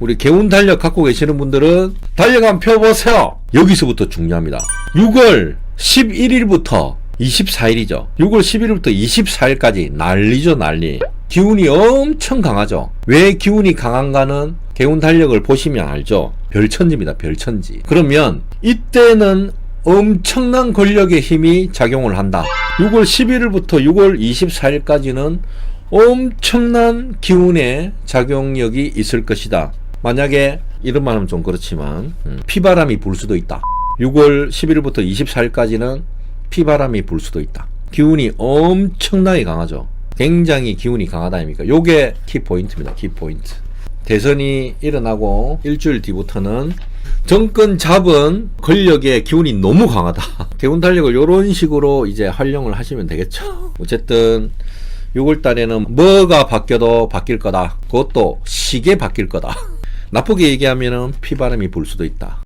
우리 개운 달력 갖고 계시는 분들은 달력 한번 펴보세요. 여기서부터 중요합니다. 6월 11일부터 24일이죠. 6월 11일부터 24일까지 난리죠, 난리. 기운이 엄청 강하죠. 왜 기운이 강한가는 개운 달력을 보시면 알죠. 별천지입니다, 별천지. 그러면 이때는 엄청난 권력의 힘이 작용을 한다. 6월 11일부터 6월 24일까지는 엄청난 기운의 작용력이 있을 것이다. 만약에 이런 말하면 좀 그렇지만 음, 피바람이 불 수도 있다. 6월 11일부터 24일까지는 피바람이 불 수도 있다. 기운이 엄청나게 강하죠. 굉장히 기운이 강하다 아닙니까? 요게 키포인트입니다. 키포인트. 대선이 일어나고 일주일 뒤부터는 정권 잡은 권력의 기운이 너무 강하다. 개운 달력을 이런 식으로 이제 활용을 하시면 되겠죠. 어쨌든 6월 달에는 뭐가 바뀌어도 바뀔 거다. 그것도 시계 바뀔 거다. 나쁘게 얘기하면은 피바람이 불 수도 있다.